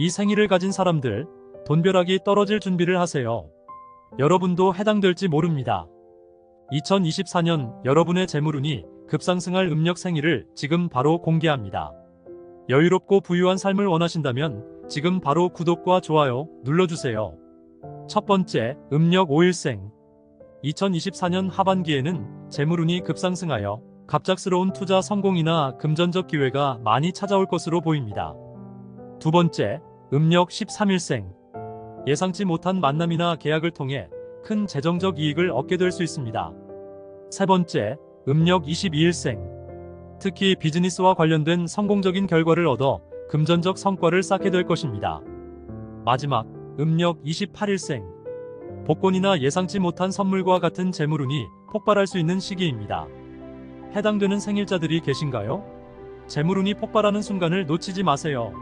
이 생일을 가진 사람들, 돈벼락이 떨어질 준비를 하세요. 여러분도 해당될지 모릅니다. 2024년 여러분의 재물운이 급상승할 음력 생일을 지금 바로 공개합니다. 여유롭고 부유한 삶을 원하신다면 지금 바로 구독과 좋아요 눌러주세요. 첫 번째, 음력 5일생. 2024년 하반기에는 재물운이 급상승하여 갑작스러운 투자 성공이나 금전적 기회가 많이 찾아올 것으로 보입니다. 두 번째, 음력 13일생. 예상치 못한 만남이나 계약을 통해 큰 재정적 이익을 얻게 될 수 있습니다. 세 번째, 음력 22일생. 특히 비즈니스와 관련된 성공적인 결과를 얻어 금전적 성과를 쌓게 될 것입니다. 마지막, 음력 28일생. 복권이나 예상치 못한 선물과 같은 재물운이 폭발할 수 있는 시기입니다. 해당되는 생일자들이 계신가요? 재물운이 폭발하는 순간을 놓치지 마세요.